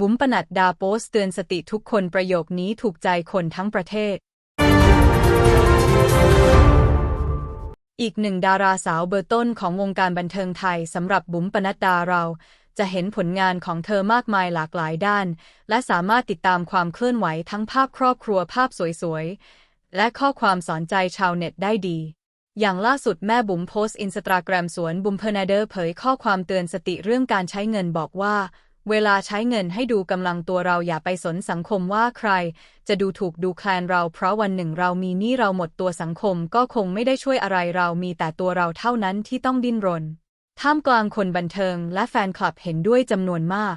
บุ๋มปนัดดาโพสเตือนสติทุกคนประโยคนี้ถูกใจคนทั้งประเทศ อีกหนึ่งดาราสาวเบอร์ต้นของวงการบันเทิงไทยสำหรับบุ๋มปนัดดาเรา จะเห็นผลงานของเธอมากมายหลากหลายด้าน และสามารถติดตามความเคลื่อนไหวทั้งภาพครอบครัวภาพสวยๆ และข้อความสอนใจชาวเน็ตได้ดีอย่างล่าสุดแม่บุ๋มโพสต์อินสตาแกรมสวนบุ๋มเพอร์นาเดอร์เผยข้อความเตือนสติเรื่องการใช้เงินบอกว่า เวลาใช้เงินให้ดูกำลังตัวเราอย่าไปสนสังคมว่าใคร จะดูถูกดูแคลนเราเพราะวันหนึ่งเรามีหนี้เราหมดตัวสังคมก็คงไม่ได้ช่วยอะไรเรามีแต่ตัวเราเท่านั้นที่ต้องดิ้นรน ท่ามกลางคนบันเทิงและแฟนคลับเห็นด้วยจำนวนมาก